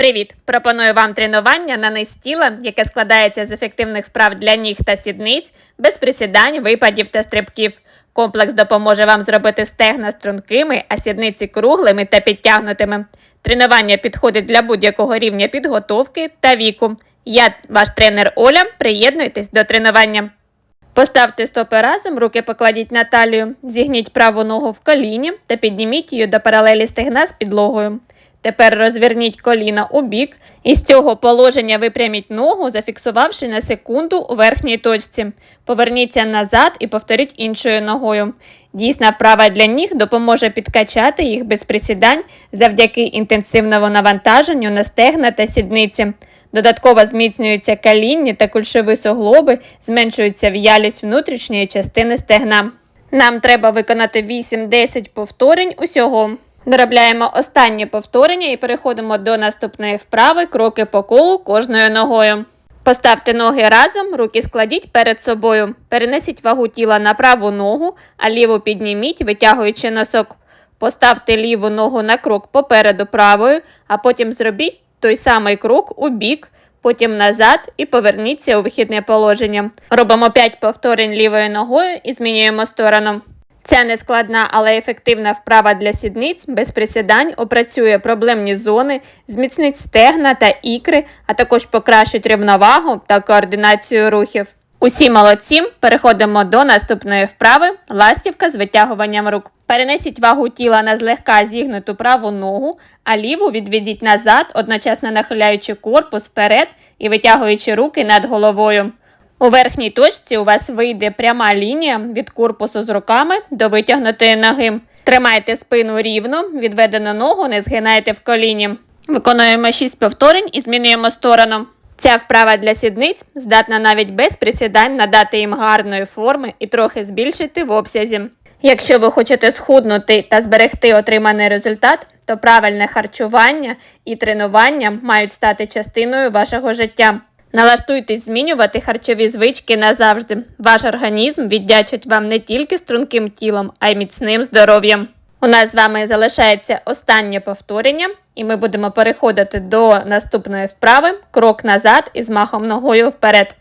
Привіт! Пропоную вам тренування на низ тіла, яке складається з ефективних вправ для ніг та сідниць, без присідань, випадів та стрибків. Комплекс допоможе вам зробити стегна стрункими, а сідниці круглими та підтягнутими. Тренування підходить для будь-якого рівня підготовки та віку. Я, ваш тренер Оля, приєднуйтесь до тренування. Поставте стопи разом, руки покладіть на талію, зігніть праву ногу в коліні та підніміть її до паралелі стегна з підлогою. Тепер розверніть коліна у бік і з цього положення випряміть ногу, зафіксувавши на секунду у верхній точці. Поверніться назад і повторіть іншою ногою. Дійсна вправа для ніг допоможе підкачати їх без присідань завдяки інтенсивному навантаженню на стегна та сідниці. Додатково зміцнюються колінні та кульшові суглоби, зменшується в'ялість внутрішньої частини стегна. Нам треба виконати 8-10 повторень усього. Доробляємо останнє повторення і переходимо до наступної вправи кроки по колу кожною ногою. Поставте ноги разом, руки складіть перед собою. Перенесіть вагу тіла на праву ногу, а ліву підніміть, витягуючи носок. Поставте ліву ногу на крок попереду правою, а потім зробіть той самий крок у бік, потім назад і поверніться у вихідне положення. Робимо 5 повторень лівою ногою і змінюємо сторону. Ця нескладна, але ефективна вправа для сідниць без присідань опрацює проблемні зони, зміцнить стегна та ікри, а також покращить рівновагу та координацію рухів. Усі молодці, переходимо до наступної вправи ластівка з витягуванням рук. Перенесіть вагу тіла на злегка зігнуту праву ногу, а ліву відведіть назад, одночасно нахиляючи корпус вперед і витягуючи руки над головою. У верхній точці у вас вийде пряма лінія від корпусу з руками до витягнутої ноги. Тримайте спину рівно, відведену ногу не згинайте в коліні. Виконуємо 6 повторень і змінюємо сторону. Ця вправа для сідниць здатна навіть без присідань надати їм гарної форми і трохи збільшити в обсязі. Якщо ви хочете схуднути та зберегти отриманий результат, то правильне харчування і тренування мають стати частиною вашого життя. Налаштуйтесь змінювати харчові звички назавжди. Ваш організм віддячить вам не тільки струнким тілом, а й міцним здоров'ям. У нас з вами залишається останнє повторення, і ми будемо переходити до наступної вправи крок назад із махом ногою вперед.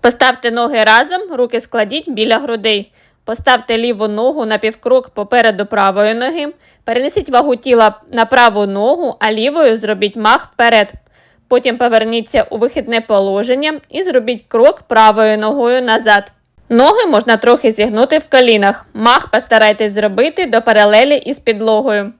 Поставте ноги разом, руки складіть біля грудей. Поставте ліву ногу на півкрок попереду правої ноги. Перенесіть вагу тіла на праву ногу, а лівою зробіть мах вперед. Потім поверніться у вихідне положення і зробіть крок правою ногою назад. Ноги можна трохи зігнути в колінах. Мах постарайтесь зробити до паралелі із підлогою.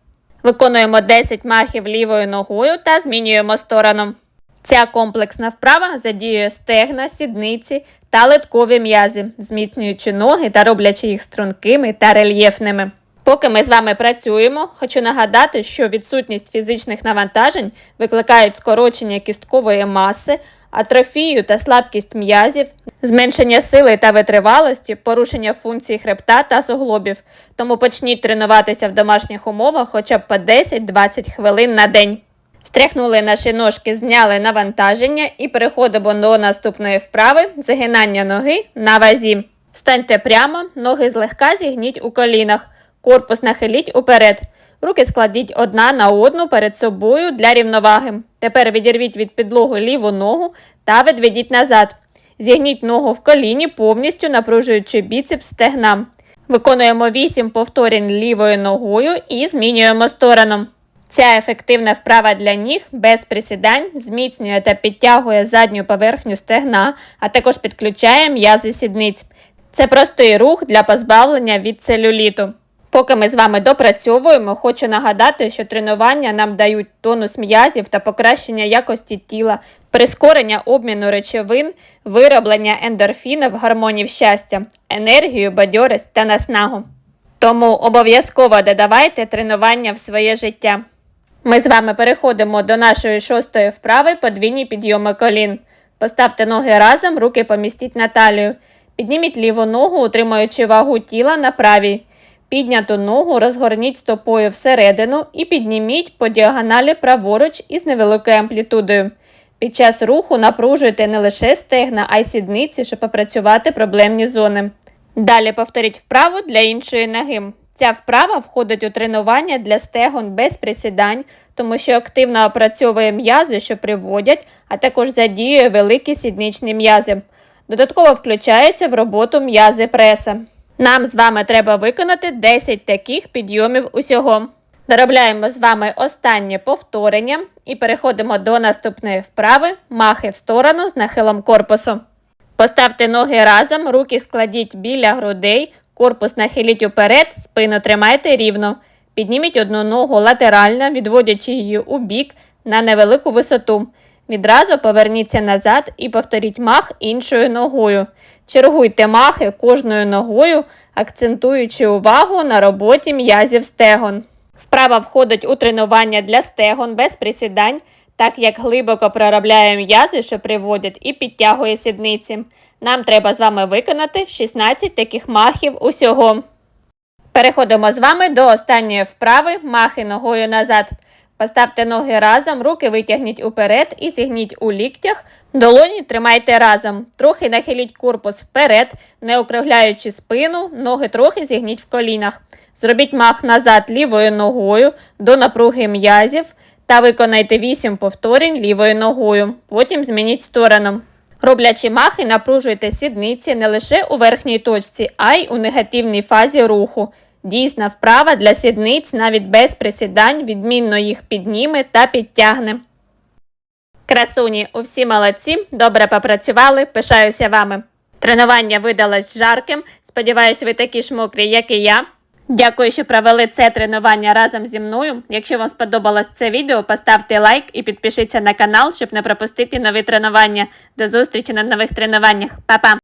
Виконуємо 10 махів лівою ногою та змінюємо сторону. Ця комплексна вправа задіює стегна, сідниці та литкові м'язи, зміцнюючи ноги та роблячи їх стрункими та рельєфними. Поки ми з вами працюємо, хочу нагадати, що відсутність фізичних навантажень викликають скорочення кісткової маси, атрофію та слабкість м'язів, зменшення сили та витривалості, порушення функцій хребта та суглобів. Тому почніть тренуватися в домашніх умовах хоча б по 10-20 хвилин на день. Встряхнули наші ножки, зняли навантаження і переходимо до наступної вправи загинання ноги на вазі. Встаньте прямо, ноги злегка зігніть у колінах. Корпус нахиліть уперед. Руки складіть одна на одну перед собою для рівноваги. Тепер відірвіть від підлоги ліву ногу та відведіть назад. Зігніть ногу в коліні, повністю напружуючи біцепс стегна. Виконуємо 8 повторень лівою ногою і змінюємо сторону. Ця ефективна вправа для ніг без присідань зміцнює та підтягує задню поверхню стегна, а також підключає м'язи сідниць. Це простий рух для позбавлення від целюліту. Поки ми з вами допрацьовуємо, хочу нагадати, що тренування нам дають тонус м'язів та покращення якості тіла, прискорення обміну речовин, вироблення ендорфінів, гормонів щастя, енергію, бадьорість та наснагу. Тому обов'язково додавайте тренування в своє життя. Ми з вами переходимо до нашої шостої вправи подвійні підйоми колін. Поставте ноги разом, руки помістіть на талію. Підніміть ліву ногу, утримуючи вагу тіла на правій. Підняту ногу розгорніть стопою всередину і підніміть по діагоналі праворуч із невеликою амплітудою. Під час руху напружуйте не лише стегна, а й сідниці, щоб попрацювати проблемні зони. Далі повторіть вправу для іншої ноги. Ця вправа входить у тренування для стегон без присідань, тому що активно опрацьовує м'язи, що приводять, а також задіює великі сідничні м'язи. Додатково включається в роботу м'язи преса. Нам з вами треба виконати 10 таких підйомів усього. Доробляємо з вами останнє повторення і переходимо до наступної вправи махи в сторону з нахилом корпусу. Поставте ноги разом, руки складіть біля грудей, корпус нахиліть уперед, спину тримайте рівно. Підніміть одну ногу латерально, відводячи її у бік на невелику висоту. Відразу поверніться назад і повторіть мах іншою ногою. Чергуйте махи кожною ногою, акцентуючи увагу на роботі м'язів стегон. Вправа входить у тренування для стегон без присідань, так як глибоко проробляє м'язи, що приводять і підтягує сідниці. Нам треба з вами виконати 16 таких махів усього. Переходимо з вами до останньої вправи махи ногою назад. Поставте ноги разом, руки витягніть уперед і зігніть у ліктях. Долоні тримайте разом. Трохи нахиліть корпус вперед, не округляючи спину, ноги трохи зігніть в колінах. Зробіть мах назад лівою ногою до напруги м'язів та виконайте 8 повторень лівою ногою. Потім змініть сторону. Роблячи махи, напружуйте сідниці не лише у верхній точці, а й у негативній фазі руху. Дійсна вправа для сідниць навіть без присідань відмінно їх підніме та підтягне. Красуні, усі молодці, добре попрацювали, пишаюся вами. Тренування видалось жарким. Сподіваюсь, ви такі ж мокрі, як і я. Дякую, що провели це тренування разом зі мною. Якщо вам сподобалось це відео, поставте лайк і підпишіться на канал, щоб не пропустити нові тренування. До зустрічі на нових тренуваннях. Па-па!